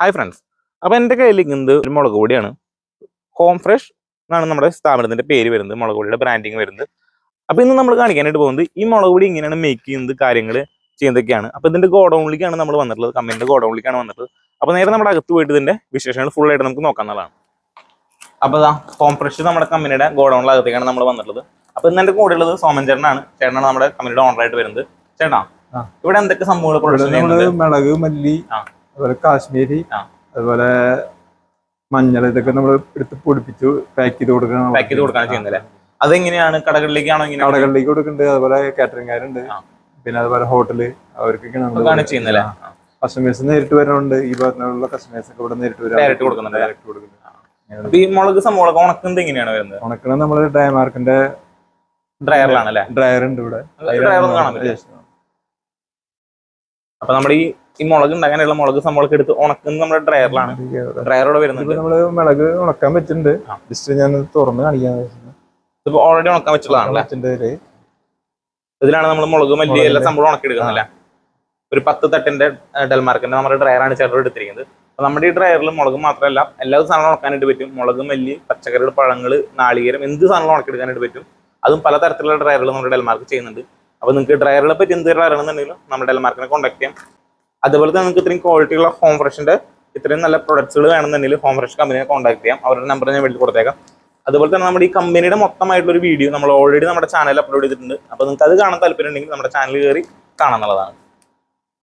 Hi friends അപ്പോൾ എന്റെ കയ്യിലിരിക്കുന്നത് ഒരു മുളക് പൊടിയാണ്. ഹോം ഫ്രഷ് എന്നാണ് നമ്മുടെ സ്ഥാപനത്തിന്റെ പേര് വരുന്നത് മുളക് പൊടിയുടെ ബ്രാൻഡിങ് വരുന്നത്. അപ്പോൾ ഇന്ന് നമ്മൾ കാണിക്കാനായിട്ട് പോകുന്നത് ഈ മുളക് പൊടി ഇങ്ങനെയാണ് മേക്ക് ചെയ്യുന്നത് കാര്യങ്ങൾ ചെയ്യുന്നതൊക്കെയാണ്. അപ്പോൾ ഇതിന്റെ ഗോഡൗണിലേക്കാണ് നമ്മൾ വന്നിട്ടുള്ളത് കമ്പനിയുടെ ഗോഡൗണിലേക്കാണ് വന്നിട്ടുള്ളത്. അപ്പോൾ നേരെ നമ്മുടെ അകത്ത് പോയിട്ട് ഇതിന്റെ വിശേഷങ്ങൾ ഫുൾ ആയിട്ട് നമുക്ക് നോക്കാവുന്നതാണ് അപ്പോൾ ഇതാ ഹോം ഫ്രഷ് നമ്മുടെ കമ്പനിയുടെ ഗോഡൗണിലകത്തേക്കാണ് നമ്മൾ വന്നിട്ടുള്ളത്. അപ്പോൾ ഇന്ന് എന്റെ കൂടെ ഉള്ളത് സോമൻ ചേട്ടനാണ്. ചേട്ടനാണ് നമ്മുടെ കമ്പനിയുടെ ഓണറായിട്ട് വരുന്നത്. ചേട്ടാ ഇവിടെ എന്തൊക്കെ സംഭവങ്ങൾ പ്രൊഡക്ഷൻ മിളക് മല്ലി. അതുപോലെ കാശ്മീരി. അതുപോലെ മഞ്ഞൾ ഇതൊക്കെ നമ്മൾ എടുത്ത് പൊടിപ്പിച്ചു പാക്ക് ചെയ്ത് കൊടുക്കണം. പാക്ക് ചെയ്ത് കൊടുക്കാണ് ചെയ്യുന്നത് അതെങ്ങനെയാണ് കടകളിലേക്കാണോ ഇങ്ങനെ കടകളിലേക്ക് കൊടുക്കുന്നുണ്ട്. അതുപോലെ കാറ്ററിംഗുകാരുണ്ട്. പിന്നെ അതുപോലെ ഹോട്ടൽ അവർക്കൊക്കെ നമ്മൾ ചെയ്യുന്നല്ലേ കസ്റ്റമേഴ്സ് നേരിട്ട് വരുന്നുണ്ട് ഈ ഭാഗത്തുള്ള കസ്റ്റമേഴ്സ് ഒക്കെ ഇവിടെ നേരിട്ട് വരാം Direct കൊടുക്കുന്നുണ്ട് കൊടുക്കുന്നുണ്ട്. ഈ മുളക് ഉണക്കുന്നത് എങ്ങനെയാണ് വരുന്നത്? ഉണക്കണം നമ്മൾ ഡ്രൈമാർക്കിന്റെ ഡ്രയറിലാണ് അല്ലേ? ഡ്രയർ ഉണ്ട് ഇവിടെ. ഡ്രയർ കാണാൻ അപ്പൊ നമ്മൾ ഈ ഈ മുളക് ഉണ്ടാക്കാനുള്ള മുളക് സംഭവങ്ങളൊക്കെ എടുത്ത് ഉണക്കുന്നത് നമ്മുടെ ഡ്രയറിലാണ് ഡ്രയറോടെ വരുന്നത് നമ്മൾ മുളക് ഉണക്കാൻ പറ്റുന്നുണ്ട്. ജസ്റ്റ് ഞാൻ തുറന്ന് കാണിക്കാൻ ഇതിപ്പോ ഓൾറെഡി ഉണക്കാൻ പറ്റുള്ളതാണല്ലേ ഇതിലാണ് നമ്മൾ മുളക് മല്ലി എല്ലാം സംഭവം ഉണക്കി എടുക്കുന്നില്ല ഒരു പത്ത് തട്ടിന്റെ ഡെൽമാർക്കിന്റെ നമ്മുടെ ഡ്രയറാണ് ചേട്ടൻ എടുത്തിരിക്കുന്നത്. അപ്പൊ നമ്മുടെ ഈ ഡ്രയറിൽ മുളക് മാത്രമല്ല എല്ലാ സാധനം ഉണക്കാനായിട്ട് പറ്റും. മുളക് മല്ലി പച്ചക്കറികൾ പഴങ്ങൾ നാളികേരം എന്ത് സാധനങ്ങളും ഉണക്കിയെടുക്കാനായിട്ട് പറ്റും. അതും പല തരത്തിലുള്ള ഡ്രയറുകൾ നമ്മുടെ ഡെൽമാർക്ക് ചെയ്യുന്നുണ്ട്. അപ്പൊ നിങ്ങൾക്ക് ഡ്രയറുകളെ പറ്റി എന്ത് അറിയണമെന്നുണ്ടെങ്കിലും നമ്മുടെ ഡെൽമാർക്കിനെ കോൺടാക്ട് ചെയ്യാം. അതുപോലെ തന്നെ നിങ്ങൾക്ക് ഇത്രയും ക്വാളിറ്റിയുള്ള ഹോം ഫ്രഷിന്റെ ഇത്രയും നല്ല പ്രൊഡക്ട്സുകൾ വേണമെന്നുണ്ടെങ്കിൽ ഹോം ഫ്രഷ് കമ്പനിയെ കോൺടാക്ട് ചെയ്യാം. അവരുടെ നമ്പർ ഞാൻ വീട്ടിൽ കൊടുത്തേക്കാം. അതുപോലെ തന്നെ നമ്മുടെ ഈ കമ്പനിയുടെ മൊത്തമായിട്ടുള്ള ഒരു വീഡിയോ നമ്മൾ ഓൾറെഡി നമ്മുടെ ചാനലിൽ അപ്ലോഡ് ചെയ്തിട്ടുണ്ട്. അപ്പോൾ നിങ്ങൾക്ക് അത് കാണാൻ താല്പര്യം ഉണ്ടെങ്കിൽ നമ്മുടെ ചാനൽ കയറി കാണാന്നുള്ളതാണ്